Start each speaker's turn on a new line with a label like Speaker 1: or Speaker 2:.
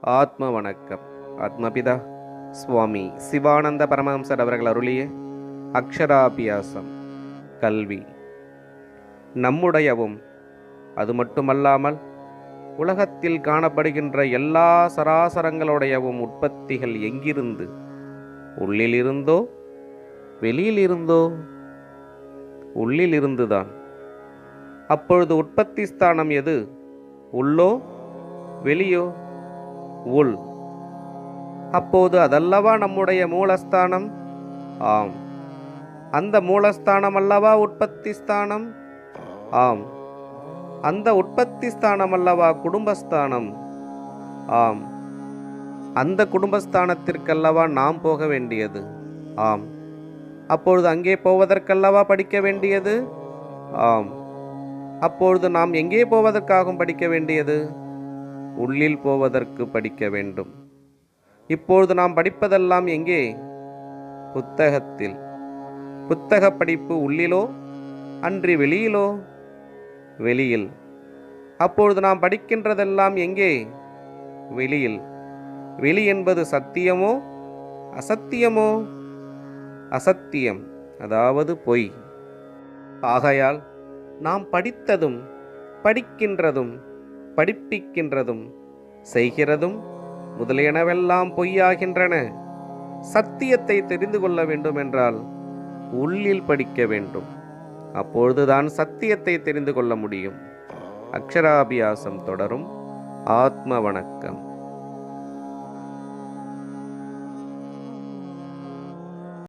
Speaker 1: ஆத்ம வணக்கம் ஆத்மபிதா சுவாமி சிவானந்த பரமஹம்சர் அவர்கள் அருளிய அக்ஷராபியாசம் கல்வி. நம்முடையவும் அது மட்டுமல்லாமல் உலகத்தில் காணப்படுகின்ற எல்லா சராசரங்களுடையவும் உற்பத்திகள் எங்கிருந்து? உள்ளிலிருந்தோ? வெளியிலிருந்தோ? உள்ளிலிருந்துதான். அப்பொழுது உற்பத்தி ஸ்தானம் எது? உள்ளோ? வெளியோ? உள். அப்போது அதல்லவா நம்முடைய மூலஸ்தானம்? ஆம். அந்த மூலஸ்தானம் அல்லவா உற்பத்தி ஸ்தானம்? ஆம். அந்த உற்பத்தி ஸ்தானம் அல்லவா குடும்பஸ்தானம்? ஆம். அந்த குடும்பஸ்தானத்திற்கல்லவா நாம் போக வேண்டியது? ஆம். அப்பொழுது அங்கே போவதற்கல்லவா படிக்க வேண்டியது? ஆம். அப்பொழுது நாம் எங்கே போவதற்காகவும் படிக்க வேண்டியது? உள்ளில் போவதற்கு படிக்க வேண்டும். இப்பொழுது நாம் படிப்பதெல்லாம் எங்கே? புத்தகத்தில். புத்தக படிப்பு உள்ளிலோ? அன்றி வெளியிலோ? வெளியில். அப்பொழுது நாம் படிக்கின்றதெல்லாம் எங்கே? வெளியில். வெளி என்பது சத்தியமோ? அசத்தியமோ? அசத்தியம் அதாவது பொய். ஆகையால் நாம் படித்ததும் படிக்கின்றதும் படிப்பிக்கின்றதும் செய்கிறதும் முதலியனவெல்லாம் பொய்யாகின்றன. சத்தியத்தை தெரிந்து கொள்ள வேண்டும் என்றால் உள்ளில் படிக்க வேண்டும். அப்பொழுதுதான் சத்தியத்தை தெரிந்து கொள்ள முடியும். அக்ஷராபியாசம் தொடரும். ஆத்ம வணக்கம்.